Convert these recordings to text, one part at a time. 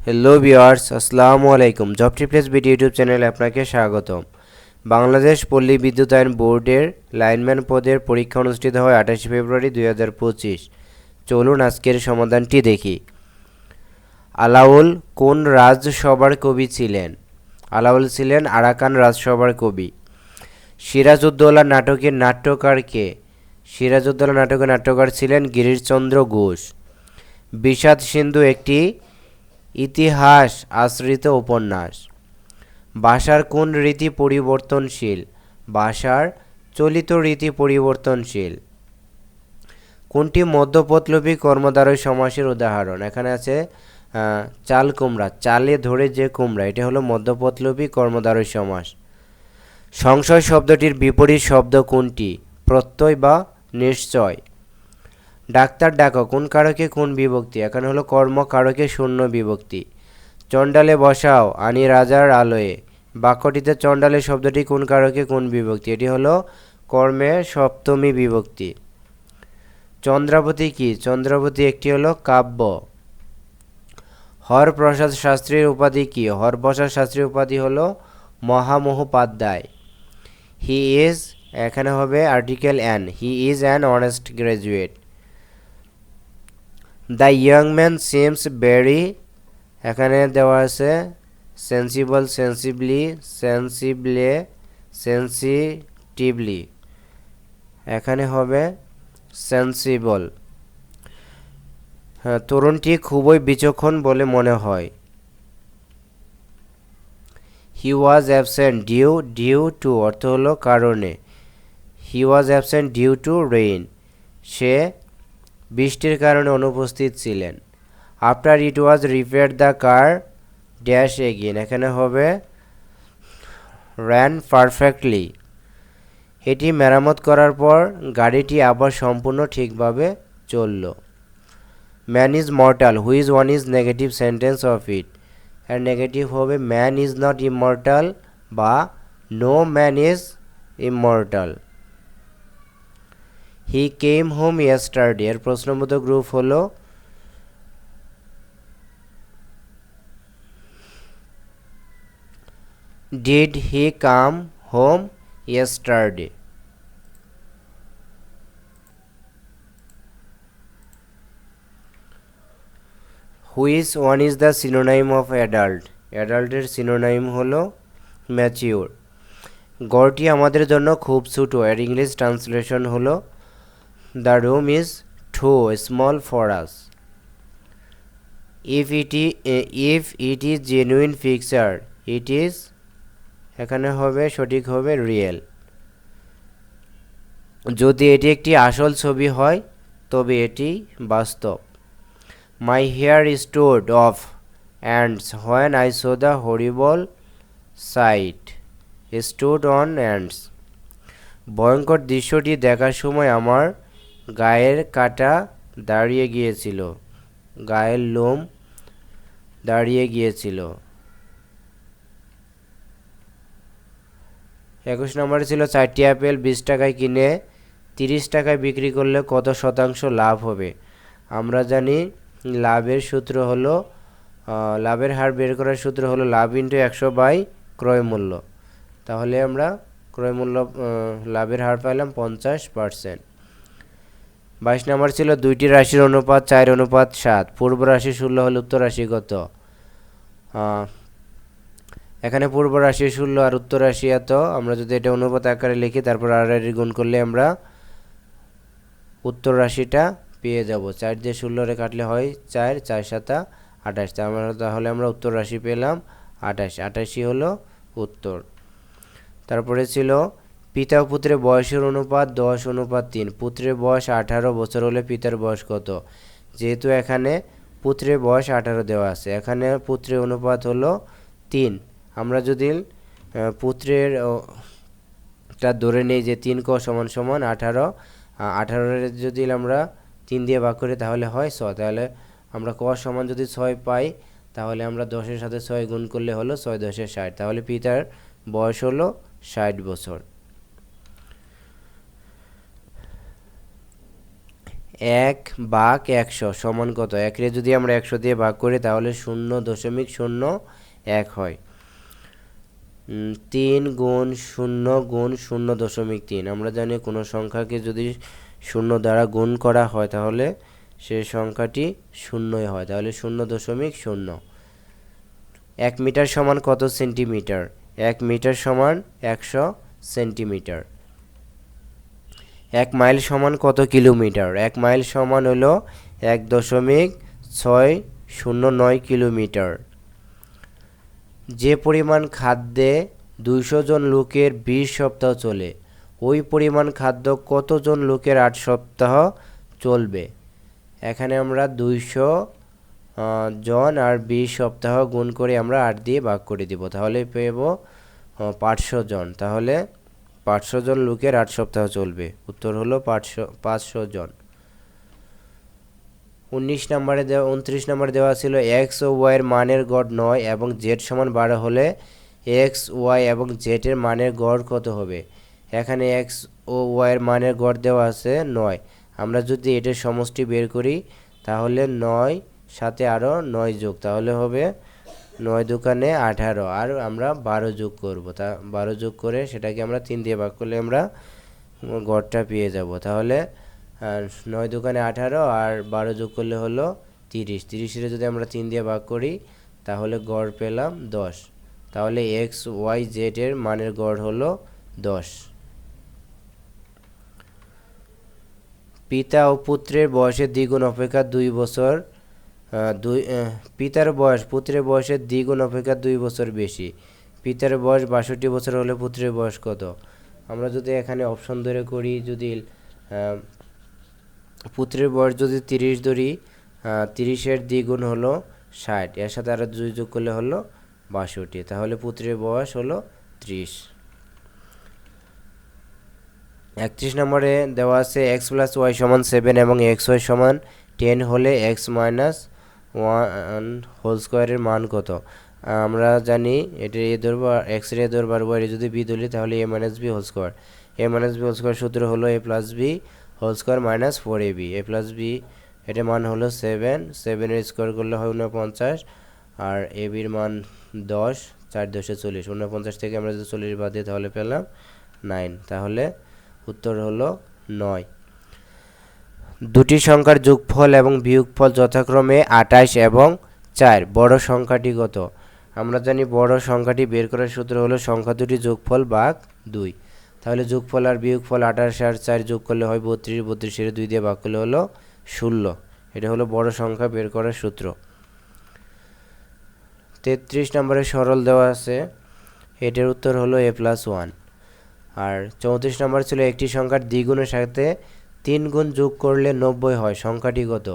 Hello viewers আসসালামু আলাইকুম। Job ট্রিপ্লেস BD YouTube চ্যানেলে আপনাকে স্বাগতম। বাংলাদেশ পল্লী বিদ্যুতায়ন বোর্ডের লাইনম্যান পদের পরীক্ষা অনুষ্ঠিত হয় আঠাশে ফেব্রুয়ারি দুই হাজার পঁচিশ। চলুন আজকের সমাধানটি দেখি। আলাউল কোন রাজসভার কবি ছিলেন? আলাউল ছিলেন আরাকান রাজসভার কবি। সিরাজউদ্দৌলা নাটকের নাট্যকার কে? সিরাজউদ্দৌলা নাটকের নাট্যকার ছিলেন গিরিশচন্দ্র ঘোষ। বিষাদ সিন্ধু একটি ইতিহাস আশ্রিত উপন্যাস। ভাষার কোন রীতি পরিবর্তনশীল? ভাষার চলিত রীতি পরিবর্তনশীল। কোনটি মধ্যপথলোপী কর্মদ্বারয় সমাসের উদাহরণ? এখানে আছে চাল কুমড়া। চালে ধরে যে কুমড়া, এটা হলো মধ্যপথলোপী কর্মদ্বারয় সমাস। সংশয় শব্দটির বিপরীত শব্দ কোনটি? প্রত্যয় বা নিশ্চয়। ডাক্তার ডাকো, কোন কারকে কোন বিভক্তি? এখানে হলো কর্ম, কারকে শূন্য বিভক্তি। চণ্ডালে বসাও, আনি রাজার আলোয়ে। বাক্যটিতে চণ্ডালে শব্দটি কোন কারকে কোন বিভক্তি? এটি হলো কর্মে সপ্তমী বিভক্তি। চন্দ্রাবতী কি? চন্দ্রাবতী একটি হলো কাব্য। হরপ্রসাদ শাস্ত্রীর উপাধি কি? হরপ্রসাদ শাস্ত্রীর উপাধি হলো মহামহোপাধ্যায়। হি ইজ এখানে হবে article an he is an honest graduate the young man seems very এখানে দেওয়া আছে সেন্সিবল সেন্সিবলি সেন্সিবলে সেন্সিটিভলি এখানে হবে সেন্সিবল হ্যাঁ তরুণটি খুবই বিচক্ষণ বলে মনে হয়। He was absent due due to অর্থ হলো কারণে। He was absent due to rain সে বৃষ্টির কারণে অনুপস্থিত ছিলেন। After it was repair the car dash again এখানে হবে র্যান পারফেক্টলি এটি মেরামত করার পর গাড়িটি আবার সম্পূর্ণ ঠিকভাবে চলল। Man is mortal which one is negative sentence of it এর নেগেটিভ হবে ম্যান ইজ নট ইমর্টাল বা no man is immortal he came home yesterday এর প্রশ্নবোধক গ্রুপ হলো did he come home yesterday which one is the synonym of adult অ্যাডাল্টের synonym হলো mature গড়টি আমাদের জন্য খুব ছোটো। এর ইংলিশ ট্রান্সলেশন হলো the room is too small for us if it if it is genuine picture it is এখানে হবে, সঠিক হবে রিয়েল যদি এটি একটি আসল ছবি হয়, তবে এটি বাস্তব। My hair stood of ends when I saw the horrible sight stood on ends ভয়ঙ্কর দৃশ্যটি দেখার সময় আমার গায়ের কাটা দাঁড়িয়ে গিয়েছিল, গায়ের লোম দাঁড়িয়ে গিয়েছিল। একুশ নম্বরে ছিল চারটি আপেল, বিশ টাকায় কিনে তিরিশ টাকায় বিক্রি করলে কত শতাংশ লাভ হবে? আমরা জানি লাভের সূত্র হলো লাভের হার বের করার সূত্র হলো লাভ ইন্টু একশো বাই ক্রয় মূল্য। তাহলে আমরা ক্রয় মূল্য লাভের হার পাইলাম পঞ্চাশ পার্সেন্ট। বাইশ নম্বর ছিল দুইটি রাশির অনুপাত, চার অনুপাত, সাত। পূর্ব রাশি ষোলো হলে উত্তর রাশি কত? এখানে পূর্ব রাশি ষোলো আর উত্তর রাশি এত। আমরা যদি এটা অনুপাত আকারে লিখি, তারপর আর গুণ করলে আমরা উত্তর রাশিটা পেয়ে যাব। চার দিয়ে ষোলোরে কাটলে হয় চার চার সাতা, আঠাশ। তাহলে আমরা উত্তর রাশি পেলাম আঠাশ। আঠাশই হলো উত্তর। তারপরে ছিল পিতা ও পুত্রের বয়সের অনুপাত দশ, অনুপাত তিন। পুত্রের বয়স আঠারো, বছর হলে পিতার বয়স কত? যেহেতু এখানে পুত্রের বয়স আঠারো দেওয়া আছে, এখানে পুত্রের অনুপাত হলো তিন। আমরা যদি পুত্রের টা ধরে নেই যে তিন ক সমান সমান আঠারো আঠারোর যদি আমরা তিন দিয়ে ভাগ করি তাহলে হয় ছয়। তাহলে আমরা ক সমান যদি ছয় পাই, তাহলে আমরা দশের সাথে ছয় গুণ করলে হলো ছয় দশের ষাট। তাহলে পিতার বয়স হলো ষাট বছর। এক ভাগ একশো সমান কত? একরে যদি আমরা একশো দিয়ে ভাগ করি, তাহলে শূন্য দশমিক শূন্য এক হয়। তিন গুণ শূন্য গুণ শূন্য দশমিক তিন। আমরা জানি কোনো সংখ্যাকে যদি শূন্য দ্বারা গুণ করা হয়, তাহলে সে সংখ্যাটি শূন্যই হয়। তাহলে শূন্য দশমিক শূন্য। এক মিটার সমান কত সেন্টিমিটার? এক মিটার সমান একশো সেন্টিমিটার। এক মাইল সমান কত কিলোমিটার? এক মাইল সমান হলো এক দশমিক ছয় শূন্য নয় কিলোমিটার। যে পরিমাণ খাদ্যে দুইশো জন লোকের বিশ সপ্তাহ চলে, ওই পরিমাণ খাদ্য কতজন লোকের আট সপ্তাহ চলবে? এখানে আমরা দুইশো জন আর বিশ সপ্তাহ গুণ করে আমরা আট দিয়ে ভাগ করে দিব। তাহলে পেব পাঁচশো জন। তাহলে পাঁচশো জন লোকের আট সপ্তাহ চলবে। উত্তর হলো পাঁচশো পাঁচশো জন। উনিশ নম্বরে দেওয়া, উনত্রিশ নম্বরে দেওয়া ছিল এক্স ও ওয়াইয়ের মানের গড় নয় এবং জেড সমান বারো হলে এক্স, ওয়াই এবং জেডের মানের গড় কত হবে? এখানে এক্স ও ওয়াইয়ের মানের গড় দেওয়া আছে নয়। আমরা যদি এটার সমষ্টি বের করি, তাহলে নয়, সাথে আরও নয় যোগ, তাহলে হবে নয় দোকানে আঠারো, আর আমরা বারো যোগ করব। তা বারো যোগ করে সেটাকে আমরা তিন দিয়ে ভাগ করলে আমরা গড়টা পেয়ে যাব। তাহলে নয় দোকানে আঠারো আর বারো যোগ করলে হলো তিরিশ। তিরিশের যদি আমরা তিন দিয়ে ভাগ করি, তাহলে গড় পেলাম দশ। তাহলে এক্স ওয়াই জেড এর মানের গড় হলো দশ। পিতা ও পুত্রের বয়সের দ্বিগুণ অপেক্ষা দুই বছর দুই পিতার বয়স পুত্রের বয়সের দ্বিগুণ অপেক্ষা দুই বছর বেশি। পিতার বয়স বাষট্টি বছর হলে পুত্রের বয়স কত? আমরা যদি এখানে অপশন ধরে করি, যদি পুত্রের বয়স যদি তিরিশ ধরি তিরিশের দ্বিগুণ হলো ষাট। এর সাথে আরও দুই যোগ করলে হলো বাষট্টি। তাহলে পুত্রের বয়স হলো ত্রিশ। একত্রিশ নম্বরে দেওয়া আছে এক্স প্লাস ওয়াই সমান সেভেন এবং এক্স ওয়াই সমান টেন হলে এক্স মাইনাস ওয়ান হোল স্কোয়ারের মান কত? আমরা জানি এটা এ ধরবো এক্সের এ ধরবো আর ওয়াই যদি বি ধরি তাহলে A minus B whole square A minus B whole square সূত্র হলো A plus B whole square minus four A B A plus B এটার মান হলো সেভেন সেভেনের স্কোয়ার করলে হয় উনপঞ্চাশ আর এ বির মান দশ, চার দশে চল্লিশ। উনপঞ্চাশ থেকে আমরা যদি চল্লিশ বাদ দিই, তাহলে পেলাম নাইন তাহলে উত্তর হলো নয়। দুটি সংখ্যার যোগফল এবং বিয়োগফল যথাক্রমে আঠাশ এবং চার। বড় সংখ্যাটি কত? আমরা জানি বড় সংখ্যাটি বের করার সূত্র হলো সংখ্যা দুটি যোগফল ভাগ দুই। তাহলে যোগফল আর বিয়োগফল আঠাশ আর চার যোগ করলে হয় বত্রিশ। বত্রিশের দুই দিয়ে ভাগ করলে হলো ষোলো। এটা হলো বড় সংখ্যা বের করার সূত্র। তেত্রিশ নম্বরে সরল দেওয়া আছে। এটার উত্তর হলো এ প্লাস ওয়ান। আর চৌত্রিশ নম্বর ছিল একটি সংখ্যার দ্বিগুণের সাথে তিন গুণ যোগ করলে নব্বই হয়, সংখ্যাটি কত?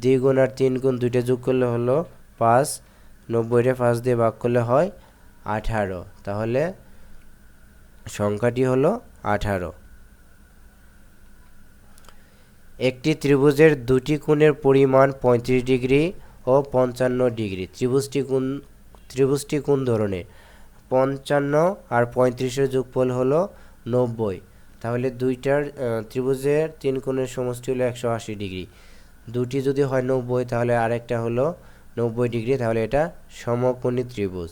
দ্বিগুণ আর তিন গুণ দুইটা যোগ করলে হলো পাঁচ, নব্বইটা পাঁচ দিয়ে ভাগ করলে হয় আঠারো। তাহলে সংখ্যাটি হলো আঠারো। একটি ত্রিভুজের দুটি কোণের পরিমাণ পঁয়ত্রিশ ডিগ্রি ও পঞ্চান্ন ডিগ্রি। ত্রিভুজটি কোন ত্রিভুজটি কোন ধরনের? পঞ্চান্ন আর পঁয়ত্রিশের যোগফল হলো নব্বই। তাহলে দুইটার ত্রিভুজের তিন কোণের সমষ্টি হলো একশো আশি ডিগ্রি। দুটি যদি হয় নব্বই, তাহলে আরেকটা হলো নব্বই ডিগ্রি, তাহলে এটা সমকোণী ত্রিভুজ।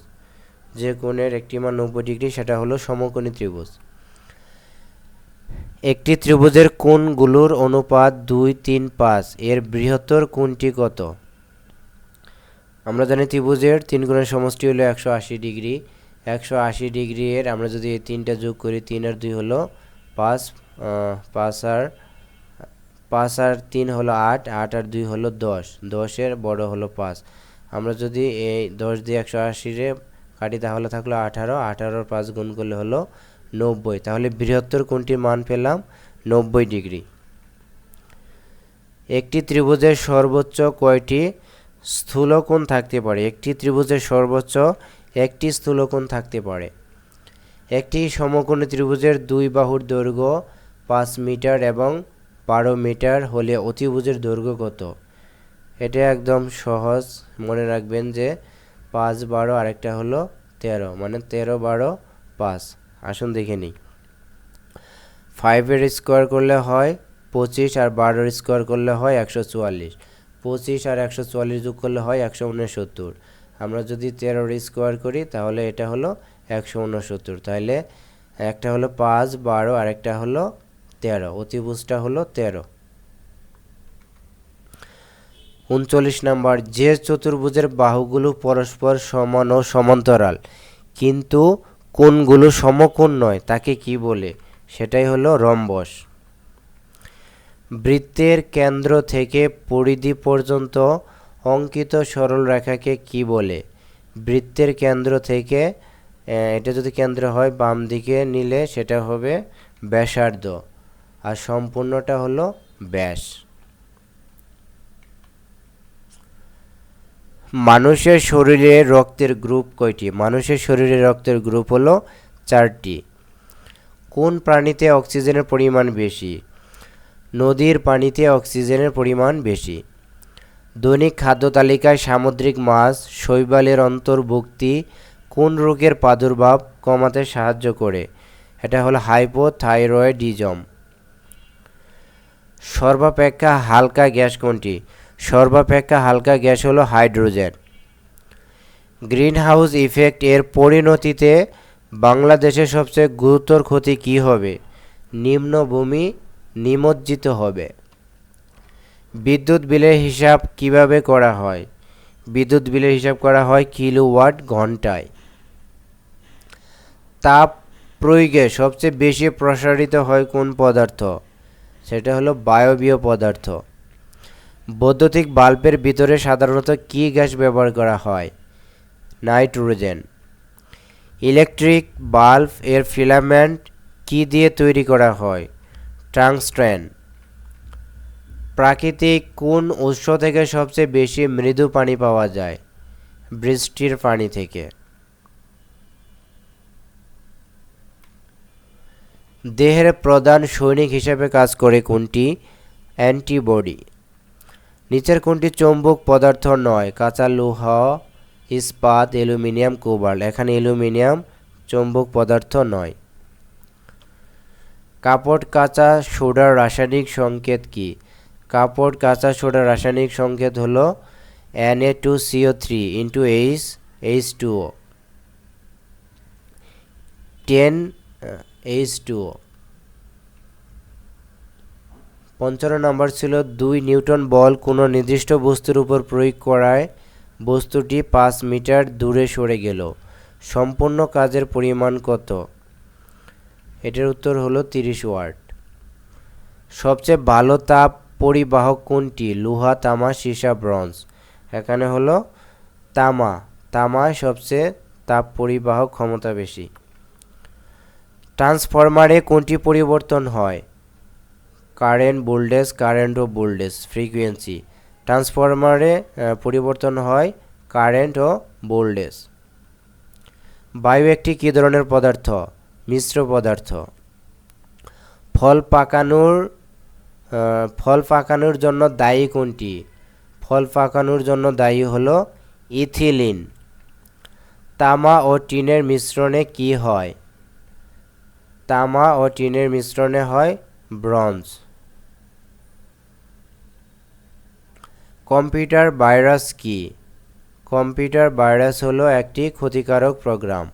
যে কোণের একটি মান নব্বই ডিগ্রি, সেটা হলো সমকোণী ত্রিভুজ। একটি ত্রিভুজের কোণগুলোর অনুপাত দুই, তিন, পাঁচ। এর বৃহত্তর কোণটি কত? আমরা জানি ত্রিভুজের তিন কোণের সমষ্টি হলো একশো আশি ডিগ্রি। একশো আশি ডিগ্রি এর আমরা যদি এই তিনটা যোগ করি, তিন আর দুই হলো পাঁচ পাঁচ আর পাঁচ আর তিন হলো আট আট আর দুই হলো দশ। দশের বড় হলো পাঁচ। আমরা যদি এই দশ দিয়ে একশো আশিরে কাটি তাহলে থাকল আঠারো। আঠারোর পাঁচ গুণ করলে হলো নব্বই। তাহলে বৃহত্তর কোণটির মান পেলাম? নব্বই ডিগ্রি। একটি ত্রিভুজের সর্বোচ্চ কয়টি স্থূলকোণ থাকতে পারে? একটি ত্রিভুজের সর্বোচ্চ একটি স্থূলকোণ থাকতে পারে। একটি সমকোণী ত্রিভুজের দুই বাহুর দৈর্ঘ্য পাঁচ মিটার এবং বারো মিটার হলে অতিভুজের দৈর্ঘ্য কত? এটা একদম সহজ। মনে রাখবেন যে পাঁচ, বারো, আরেকটা হলো তেরো মানে তেরো, বারো, পাঁচ। আসুন দেখে নিই। ফাইভের স্কোয়ার করলে হয় পঁচিশ আর বারোর স্কোয়ার করলে হয় একশো চুয়াল্লিশ। পঁচিশ আর একশো চুয়াল্লিশ যোগ করলে হয় একশো উনসত্তর। আমরা যদি তেরোর স্কোয়ার করি, তাহলে এটা হলো একশো উনসত্তর। তাহলে একটা হলো পাঁচ, বারো আর একটা হলো তেরো। অতিভুজটা হলো তেরো। উনচল্লিশ নাম্বার, যে চতুর্ভুজের বাহুগুলো পরস্পর সমান ও সমান্তরাল, কিন্তু কোনগুলো সমকোণ নয়, তাকে কি বলে? সেটাই হলো রম্বস। বৃত্তের কেন্দ্র থেকে পরিধি পর্যন্ত অঙ্কিত সরল রেখাকে কি বলে? বৃত্তের কেন্দ্র থেকে এটা যদি কেন্দ্র হয় বাম দিকে নিলে সেটা হবে ব্যাসার্ধ। আর সম্পূর্ণটা হলো ব্যাস। মানুষের শরীরে রক্তের গ্রুপ কয়টি? মানুষের শরীরে রক্তের গ্রুপ হলো চারটি। কোন প্রাণীতে অক্সিজেনের পরিমাণ বেশি? নদীর পানিতে অক্সিজেনের পরিমাণ বেশি। দৈনিক খাদ্য তালিকায় সামুদ্রিক মাছ, শৈবালের অন্তর্ভুক্তি কোন রোগের প্রাদুর্ভাব কমাতে সাহায্য করে? এটা হলো হাইপোথাইরয়েডিজম। সর্বাপেক্ষা হালকা গ্যাস কোনটি? সর্বাপেক্ষা হালকা গ্যাস হলো হাইড্রোজেন। গ্রিনহাউস ইফেক্ট এর পরিণতিতে বাংলাদেশের সবচেয়ে গুরুতর ক্ষতি কী হবে? নিম্নভূমি নিমজ্জিত হবে। বিদ্যুৎ বিলের হিসাব কীভাবে করা হয়? বিদ্যুৎ বিলের হিসাব করা হয় কিলোওয়াট ঘন্টায়। তাপ প্রয়োগে সবচেয়ে বেশি প্রসারিত হয় কোন পদার্থ? সেটা হলো বায়বীয় পদার্থ। বৈদ্যুতিক বাল্বের ভিতরে সাধারণত কী গ্যাস ব্যবহার করা হয়? নাইট্রোজেন। ইলেকট্রিক বাল্ব এর ফিলামেন্ট কী দিয়ে তৈরি করা হয়? ট্রাংস্ট্রেন প্রাকৃতিক কোন উৎস থেকে সবচেয়ে বেশি মৃদু পানি পাওয়া যায়? বৃষ্টির পানি থেকে। দেহের প্রধান সৈনিক হিসেবে কাজ করে কোনটি? অ্যান্টিবডি। নিচের কোনটি চৌম্বক পদার্থ নয়? কাঁচা লোহা, ইস্পাত, অ্যালুমিনিয়াম, কোবাল্ট। এখানে অ্যালুমিনিয়াম চৌম্বক পদার্থ নয়। কাপড় কাঁচা সোডার রাসায়নিক সংকেত কি? কাপড় কাঁচা সোডার রাসায়নিক সংকেত হলো N A two C O three into H H two O ten H two পঞ্চান্ন নম্বর ছিল দুই নিউটন বল কোনো নির্দিষ্ট বস্তুর উপর প্রয়োগ করায় বস্তুটি পাঁচ মিটার দূরে সরে গেল। সম্পূর্ণ কাজের পরিমাণ কত? এটার উত্তর হলো তিরিশ ওয়াট। সবচেয়ে ভালো তাপ পরিবাহক কোনটি? লোহা, তামা, সীসা, ব্রঞ্জ। এখানে হলো তামা। তামায় সবচেয়ে তাপ পরিবাহক ক্ষমতা বেশি। ট্রান্সফরমারে কোনটি পরিবর্তন হয়? কারেন্ট ভোল্টেজ, কারেন্ট ও ভোল্টেজ, ফ্রিকোয়েন্সি। ট্রান্সফরমারে পরিবর্তন হয় কারেন্ট ও ভোল্টেজ। বায়ু একটি কী ধরনের পদার্থ? মিশ্র পদার্থ। ফল পাকানোর ফল পাকানোর জন্য দায়ী কোনটি? ফল পাকানোর জন্য দায়ী হলো ইথিলিন। তামা ও টিনের মিশ্রণে কি হয়? তামা ও টিনের মিশ্রণে হয় ব্রঞ্জ। কম্পিউটার ভাইরাস কি? কম্পিউটার ভাইরাস হলো একটি ক্ষতিকারক প্রোগ্রাম।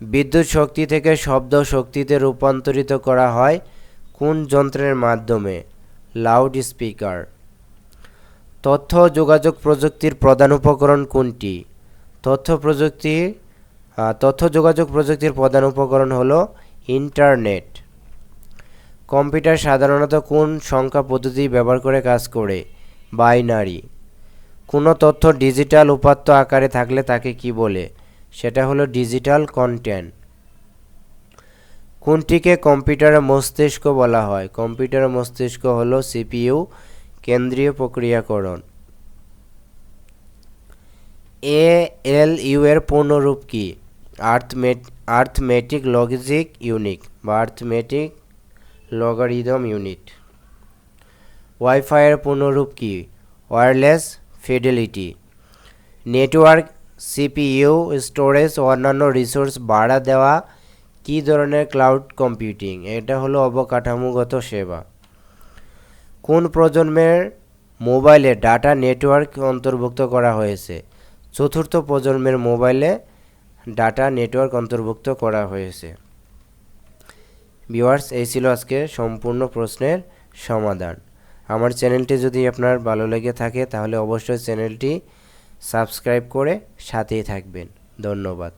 বিদ্যুৎ শক্তি থেকে শব্দ শক্তিতে রূপান্তরিত করা হয় কোন যন্ত্রের মাধ্যমে? Loudspeaker. তথ্য যোগাযোগ প্রযুক্তির প্রধান উপকরণ কোনটি? তথ্য প্রযুক্তি আহ, তথ্য যোগাযোগ প্রযুক্তির প্রধান উপকরণ হলো ইন্টারনেট। কম্পিউটার সাধারণত কোন সংখ্যা পদ্ধতি ব্যবহার করে কাজ করে? বাইনারি। কোনো তথ্য ডিজিটাল উপাত্ত আকারে থাকলে তাকে কি বলে? সেটা হলো ডিজিটাল কন্টেন্ট। কোনটিকে কম্পিউটারের মস্তিষ্ক বলা হয়? কম্পিউটারের মস্তিষ্ক হলো সিপিইউ, কেন্দ্রীয় প্রক্রিয়াকরণ। এ এল ইউ এর পূর্ণরূপ কি? আর্থমেট আর্থমেটিক লজিক ইউনিক বা আর্থমেটিক লগারিদম ইউনিট ওয়াইফাইয়ের পূর্ণরূপ কি? Wireless fidelity network CPU storage অন্যান্য রিসোর্স ভাড়া দেওয়া কী ধরনের ক্লাউড কম্পিউটিং এটা হলো অবকাঠামোগত সেবা। কোন প্রজন্মের মোবাইলে ডাটা নেটওয়ার্ক অন্তর্ভুক্ত করা হয়েছে? চতুর্থ প্রজন্মের মোবাইলে ডাটা নেটওয়ার্ক অন্তর্ভুক্ত করা হয়েছে। ভিউয়ার্স, এই ছিল আজকে সম্পূর্ণ প্রশ্নের সমাধান। আমার চ্যানেলটি যদি আপনার ভালো লেগে থাকে, তাহলে অবশ্যই চ্যানেলটি সাবস্ক্রাইব করে সাথেই থাকবেন। ধন্যবাদ।